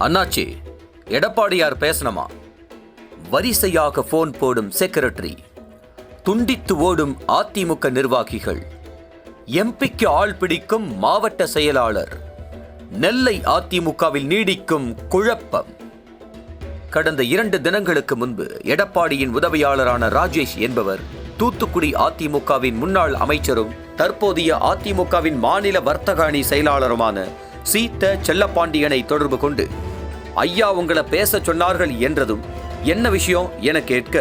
அண்ணாச்சி எடப்பாடியார் பேசணுமா? வரிசையாக போன் போடும் செக்ரட்டரி துண்டித்து ஓடும் அதிமுக நிர்வாகிகள் எம்பிக்கு ஆள் பிடிக்கும் மாவட்ட செயலாளர் நெல்லை அதிமுகவில் நீடிக்கும் குழப்பம். கடந்த இரண்டு தினங்களுக்கு முன்பு எடப்பாடியின் உதவியாளரான ராஜேஷ் என்பவர் தூத்துக்குடி அதிமுகவின் முன்னாள் அமைச்சரும் தற்போதைய அதிமுகவின் மாநில வர்த்தக அணி செயலாளருமான சீத்த செல்லப்பாண்டியனை தொடர்பு கொண்டு ஐயா உங்களை பேச சொன்னார்கள் என்றதும் என்ன விஷயம் என கேட்க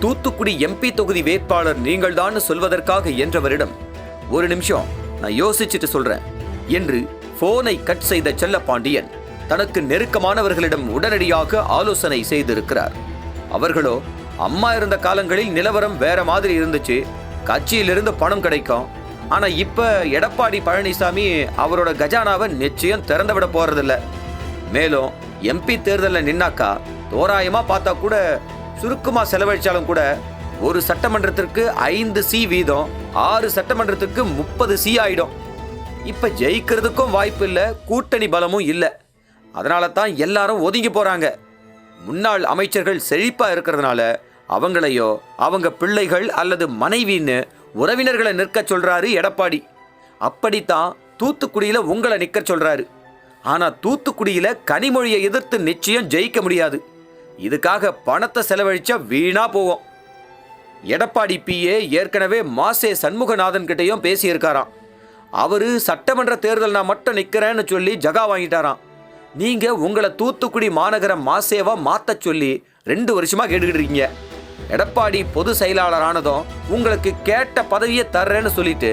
தூத்துக்குடி எம்பி தொகுதி வேட்பாளர் நீங்கள்தான் சொல்வதற்காக என்றவரிடம் ஒரு நிமிஷம் நான் யோசிச்சுட்டு சொல்றேன் என்று போனை கட் செய்த செல்லப்பாண்டியன் தனக்கு நெருக்கமானவர்களிடம் உடனடியாக ஆலோசனை செய்திருக்கிறார். அவர்களோ அம்மா இருந்த காலங்களில் நிலவரம் வேற மாதிரி இருந்துச்சு கட்சியிலிருந்து பணம் கிடைக்கும் ஆனா இப்ப எடப்பாடி பழனிசாமி அவரோட கஜானாவை நிச்சயம் திறந்து விட போறதில்ல. மேலும் எம்பி தேர்தலில் நின்னாக்கா தோராயமாக பார்த்தா கூட சுருக்கமாக செலவழிச்சாலும் கூட ஒரு சட்டமன்றத்திற்கு ஐந்து சி வீதம் ஆறு சட்டமன்றத்திற்கு முப்பது சி ஆயிடும். இப்போ ஜெயிக்கிறதுக்கும் வாய்ப்பு இல்லை கூட்டணி பலமும் இல்லை. அதனால தான் எல்லாரும் ஒதுங்கி போகிறாங்க முன்னாள் அமைச்சர்கள் செழிப்பாக இருக்கிறதுனால அவங்களையோ அவங்க பிள்ளைகள் அல்லது மனைவின்னு உறவினர்களை நிற்க சொல்கிறாரு எடப்பாடி. அப்படித்தான் தூத்துக்குடியில் உங்களை நிற்க சொல்கிறாரு ஆனால் தூத்துக்குடியில் கனிமொழியை எதிர்த்து நிச்சயம் ஜெயிக்க முடியாது. இதுக்காக பணத்தை செலவழிச்சா வீணாக போவோம். எடப்பாடி பிஏ ஏற்கனவே மாசே சண்முகநாதன் கிட்டேயும் பேசியிருக்காராம். அவரு சட்டமன்ற தேர்தல் நான் மட்டும் நிற்கிறேன்னு சொல்லி ஜகா வாங்கிட்டாராம். நீங்கள் உங்களை தூத்துக்குடி மாநகர மாசேவா மாற்ற சொல்லி ரெண்டு வருஷமாக கேட்டுக்கிட்டு இருக்கீங்க. எடப்பாடி பொது செயலாளரானதும் உங்களுக்கு கேட்ட பதவியை தர்றேன்னு சொல்லிட்டு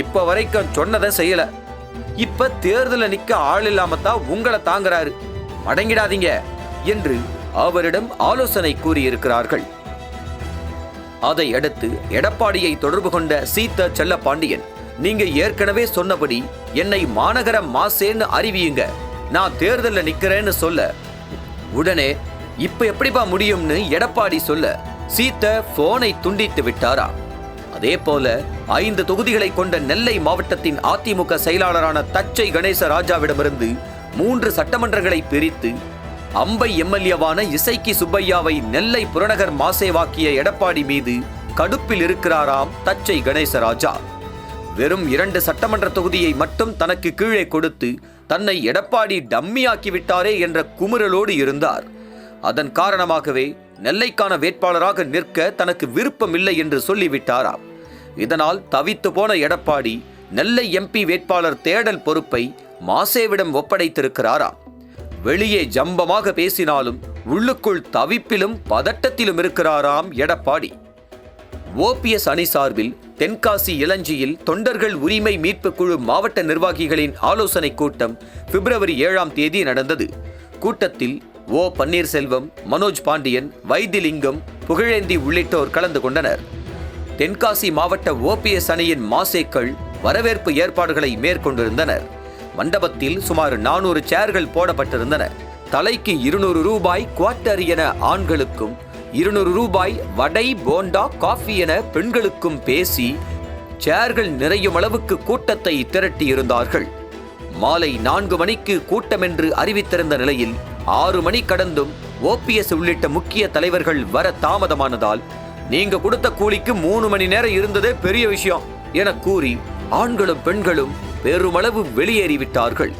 இப்போ வரைக்கும் சொன்னதை செய்யலை. இப்ப தேர்தல நிக்க ஆள் இல்லாம தான் உங்களை தாங்குறாரு. மடங்கிடாதீங்க என்று அவரிடம் ஆலோசனை கூறியிருக்கிறார்கள். அதை அடுத்து எடப்பாடியை தொடர்பு கொண்ட சீத்த செல்லப்பாண்டியன் நீங்க ஏற்கனவே சொன்னபடி என்னை மாநகர மாசேன்னு அறிவியுங்க. நான் தேர்தல்ல நிக்கிறேன்னு சொல்ல. உடனே இப்ப எப்படிப்பா முடியும்னு எடப்பாடி சொல்ல சீத்த போனை துண்டித்து விட்டாரா? அதே போல ஐந்து தொகுதிகளை கொண்ட நெல்லை மாவட்டத்தின் அதிமுக செயலாளரான தச்சை கணேச ராஜாவிடமிருந்து மூன்று சட்டமன்றங்களை பிரித்து அம்பை எம்எல்ஏவான இசைக்கி சுப்பையாவை நெல்லை புறநகர் மாசேவாக்கிய எடப்பாடி மீது கடுப்பில் இருக்கிறாராம் தச்சை கணேசராஜா வெறும் இரண்டு சட்டமன்ற தொகுதியை மட்டும் தனக்கு கீழே கொடுத்து தன்னை எடப்பாடி டம்மியாக்கிவிட்டாரே என்ற குமுறலோடு இருந்தார். அதன் காரணமாகவே நெல்லைக்கான வேட்பாளராக நிற்க தனக்கு விருப்பமில்லை என்று சொல்லிவிட்டாராம். இதனால் தவித்து போன எடப்பாடி நெல்லை எம்பி வேட்பாளர் தேடல் பொறுப்பை மாசேவிடம் ஒப்படைத்திருக்கிறாராம் வெளியே ஜம்பமாக பேசினாலும் உள்ளுக்குள் தவிப்பிலும் பதட்டத்திலும் இருக்கிறாராம் எடப்பாடி. ஓபிஎஸ் அணி சார்பில் தென்காசி இளஞ்சியில் தொண்டர்கள் உரிமை மீட்பு குழு மாவட்ட நிர்வாகிகளின் ஆலோசனை கூட்டம் பிப்ரவரி ஏழாம் தேதி நடந்தது. கூட்டத்தில் ஓ பன்னீர்செல்வம் மனோஜ் பாண்டியன் வைத்திலிங்கம் புகழேந்தி உள்ளிட்டோர் கலந்து கொண்டனர். தென்காசி மாவட்ட ஓபிஎஸ் அணியின் மாசேக்கள் வரவேற்பு ஏற்பாடுகளை மேற்கொண்டிருந்தனர். மண்டபத்தில் சுமார் நானூறு சேர்கள் போடப்பட்டிருந்தன. தலைக்கு இருநூறு ரூபாய் குவார்ட்டர் என ஆண்களுக்கும் இருநூறு ரூபாய் வடை போண்டா காஃபி என பெண்களுக்கும் பேசி சேர்கள் நிறையும் அளவுக்கு கூட்டத்தை திரட்டியிருந்தார்கள். மாலை நான்கு மணிக்கு கூட்டம் என்று அறிவித்திருந்த நிலையில் ஆறு மணி கடந்தும் ஓபிஎஸ் உள்ளிட்ட முக்கிய தலைவர்கள் வர தாமதமானதால் நீங்க கொடுத்த கூலிக்கு மூணு மணி நேரம் இருந்ததே பெரிய விஷயம் என கூறி ஆண்களும் பெண்களும் பெருமளவு வெளியேறிவிட்டார்கள்.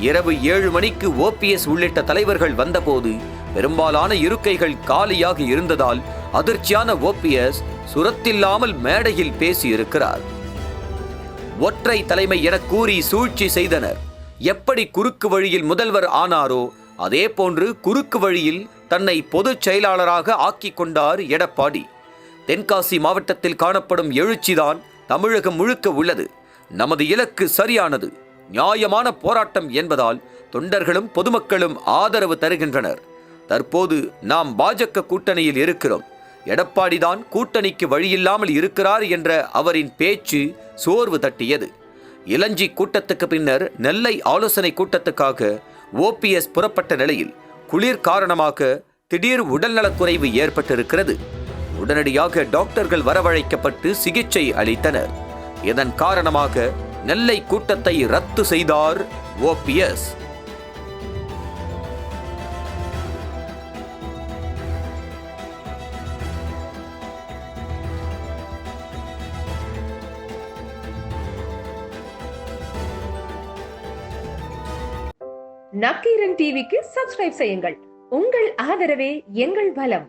இரவு ஏழு மணிக்கு ஓபிஎஸ் உள்ளிட்ட தலைவர்கள் வந்தபோது பெரும்பாலான இருக்கைகள் காலியாக இருந்ததால் அதிர்ச்சியான ஓபிஎஸ் சுரத்தில்லாமல் மேடையில் பேசியிருக்கிறார். ஒற்றை தலைமை என கூறி சூழ்ச்சி செய்தனர். எப்படி குறுக்கு வழியில் முதல்வர் ஆனாரோ அதே போன்று குறுக்கு வழியில் தன்னை பொதுச் செயலாளராக ஆக்கிக் கொண்டார் எடப்பாடி. தென்காசி மாவட்டத்தில் காணப்படும் எழுச்சிதான் தமிழகம் முழுக்க உள்ளது. நமது இலக்கு சரியானது. நியாயமான போராட்டம் என்பதால் தொண்டர்களும் பொதுமக்களும் ஆதரவு தருகின்றனர். தற்போது நாம் பாஜக கூட்டணியில் இருக்கிறோம். எடப்பாடிதான் கூட்டணிக்கு வழியில்லாமல் இருக்கிறார் என்ற அவரின் பேச்சு சோர்வு தட்டியது. இளஞ்சி கூட்டத்துக்கு பின்னர் நெல்லை ஆலோசனை கூட்டத்துக்காக ஓபிஎஸ் புறப்பட்ட நிலையில் குளிர் காரணமாக திடீர் உடல்நலக்குறைவு ஏற்பட்டிருக்கிறது. உடனடியாக டாக்டர்கள் வரவழைக்கப்பட்டு சிகிச்சை அளித்தனர். இதன் காரணமாக நெல்லை கூட்டத்தை ரத்து செய்தார் ஓபிஎஸ் நக்கீரன் டிவிக்கு சப்ஸ்கிரைப் செய்யுங்கள். உங்கள் ஆதரவே எங்கள் பலம்